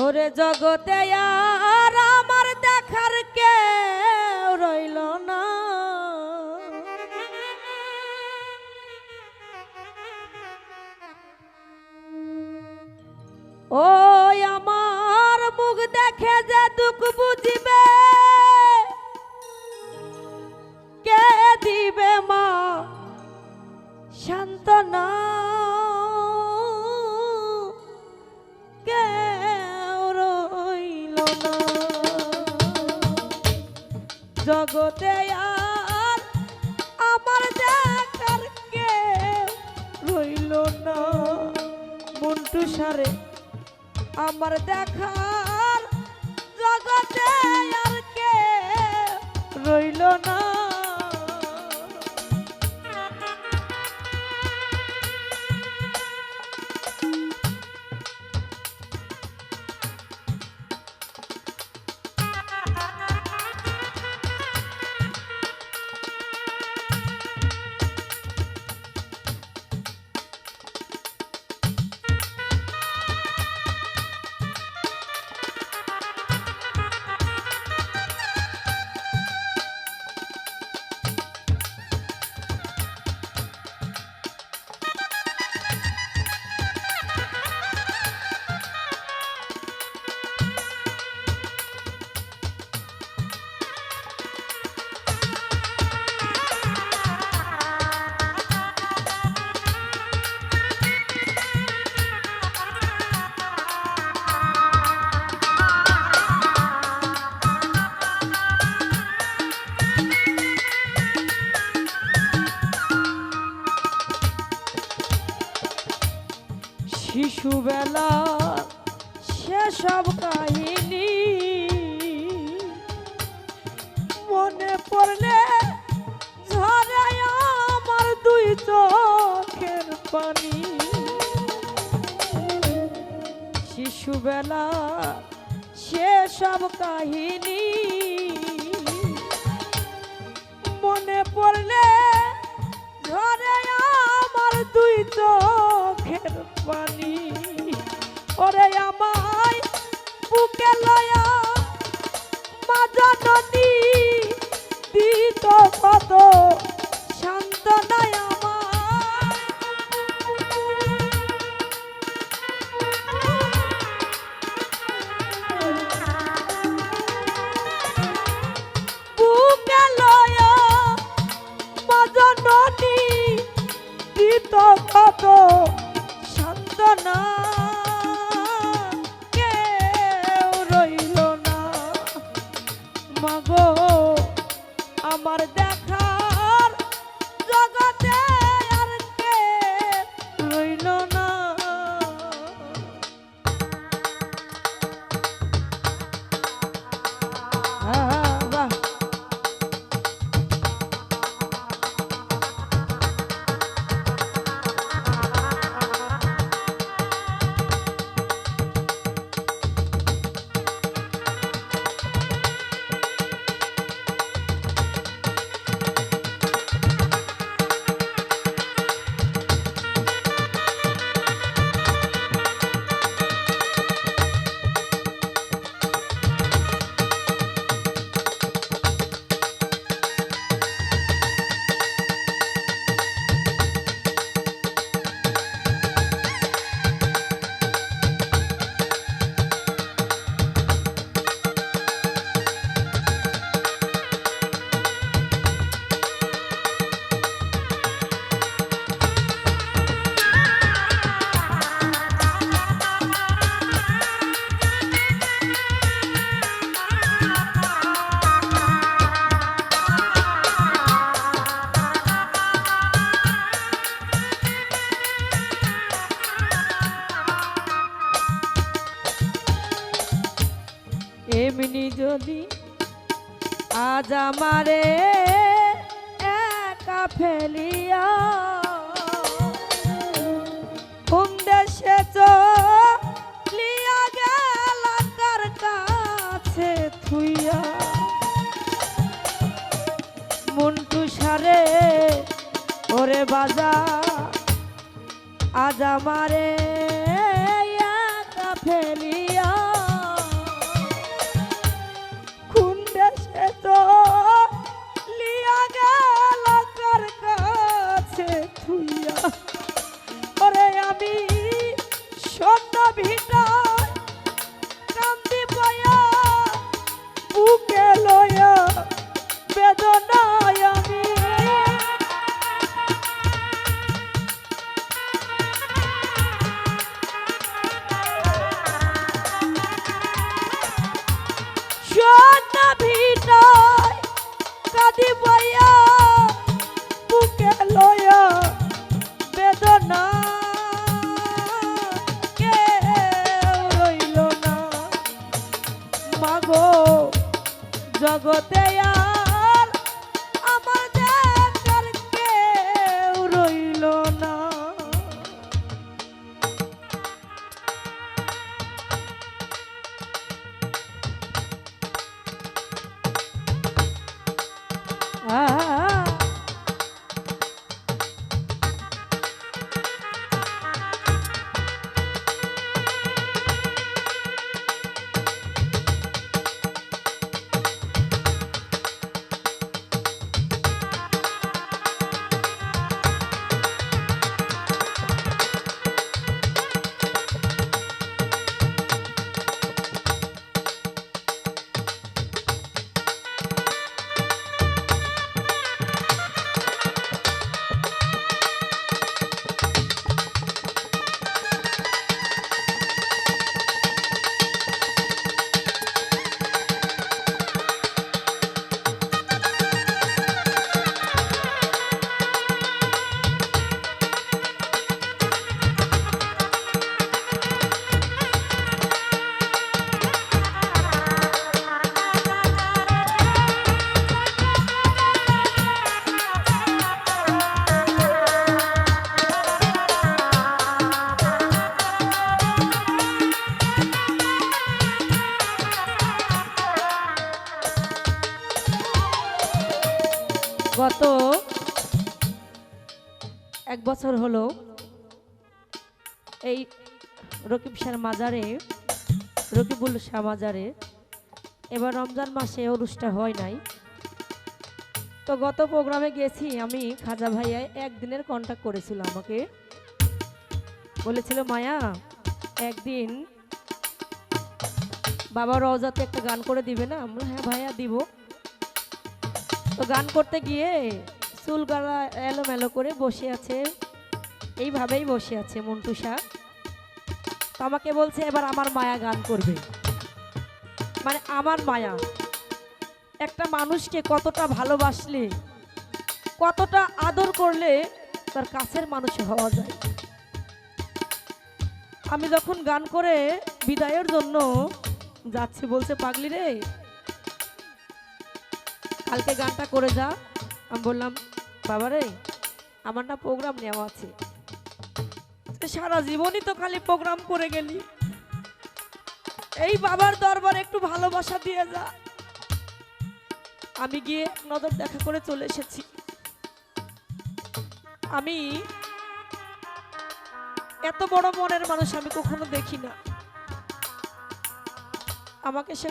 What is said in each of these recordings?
ওরে জগতে আর আমার দেখার কে রইল না। ওই আমার মুখ দেখে যে দুঃখ বুঝিবে, কে দিবে মা সান্ত্বনা? জগতে আর আমার দেখার কে রইল না। মন্টু সারে আমার দেখার জগতে আর শিশুবেলা সেসব কাহিনী মনে পড়লে ঝরে আমার দুই চোখের পানি। শিশুবেলা সেসব কাহিনী মনে পড়লে ঝরে আমার দুই চোখের পানি। Kelloya. আমার যদি আজ আমারে একা ফেলিয়া কোন দেশে চলিয়া গেল, কার কাছে থুইয়া? মন্টু সারে ওরে বাজা, আজ আমারে আমি সন্ন্য এক বছর হলো এই রকিব শাহ মাজারে, রকিবুল শাহ মাজারে। এবার রমজান মাসে অনুষ্ঠান হয় নাই। তো গত প্রোগ্রামে গেছি আমি, খাজা ভাইয়া একদিনের কন্ট্যাক্ট করেছিল আমাকে। বলেছিল, মায়া, একদিন বাবা রওজাতে একটা গান করে দিবে না? আমরা হ্যাঁ ভাইয়া, দিব। তো গান করতে গিয়ে চুল গলা এলোমেলো করে বসে আছে। এইভাবেই বসে আছে মন্টু শাহ তো আমাকে বলছে এবার আমার মায়া গান করবে। মানে আমার মায়া। একটা মানুষকে কতটা ভালোবাসলে, কতটা আদর করলে তার কাছের মানুষ হওয়া যায়। আমি যখন গান করে বিদায়ের জন্য যাচ্ছি, বলছে, পাগলি রে, কালকে গানটা করে যা। আমি বললাম বাবা রে আমার না প্রোগ্রাম নেওয়া আছে। সারা জীবনই তো খালি প্রোগ্রাম করে গেলি। এই বাবার দরবারে একটু ভালোবাসা দিয়ে যা। আমি গিয়ে নজর দেখা করে চলে এসেছি। আমি এত বড় মনের মানুষ আমি কখনো দেখি না। আমাকে সে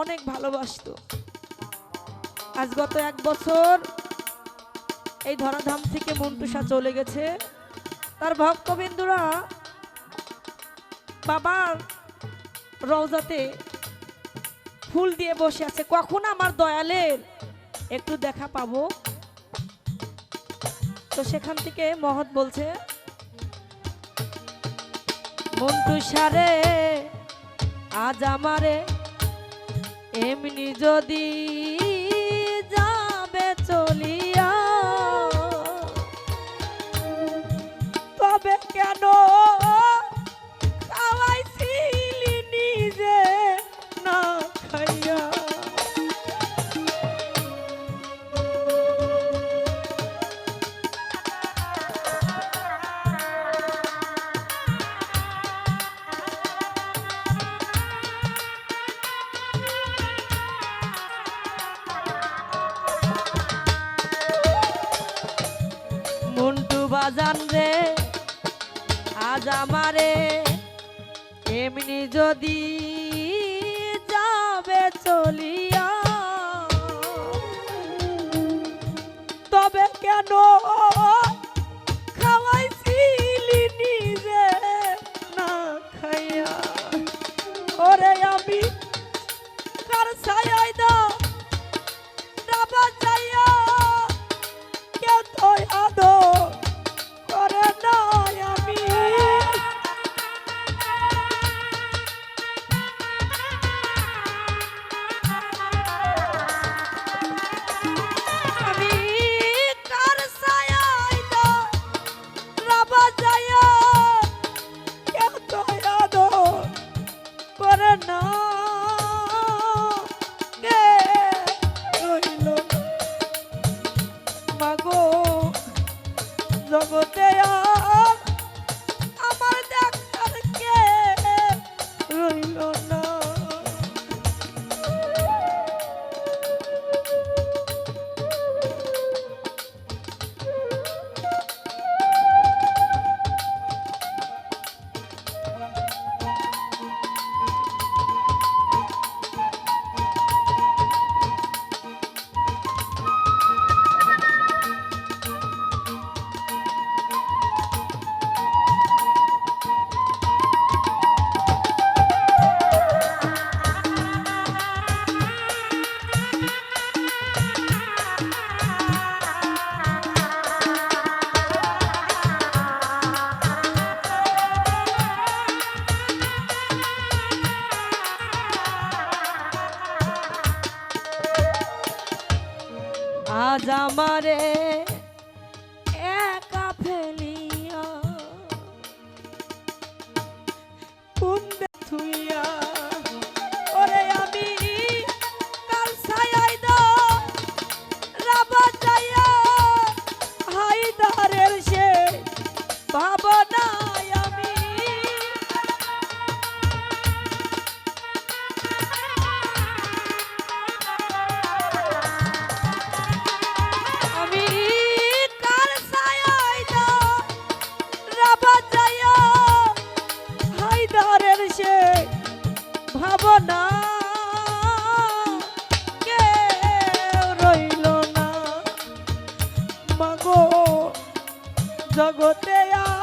অনেক ভালোবাসতো। আজ গত এক বছর এই ধরাধাম থেকে মন্টুসা চলে গেছে। তার ভক্তবিন্দুরা বাবার রওজাতে ফুল দিয়ে বসে আছে। কখন আমার দয়ালের? একটু দেখা পাবো। তো সেখান থেকে মহৎ বলছে মন্টুসারে আজ আমারে এমনি যদি যাবে চলিয়া এমনি যদি যাবে চলিয়া তবে কেন মাগো জগতে আর আজ আমারে একা ফেলিয়া কুন্দে থুইয়া, ওরে আমি কাল ছায়াই দো রাবা যাইয়া হাইদারের বাবা জগতে আ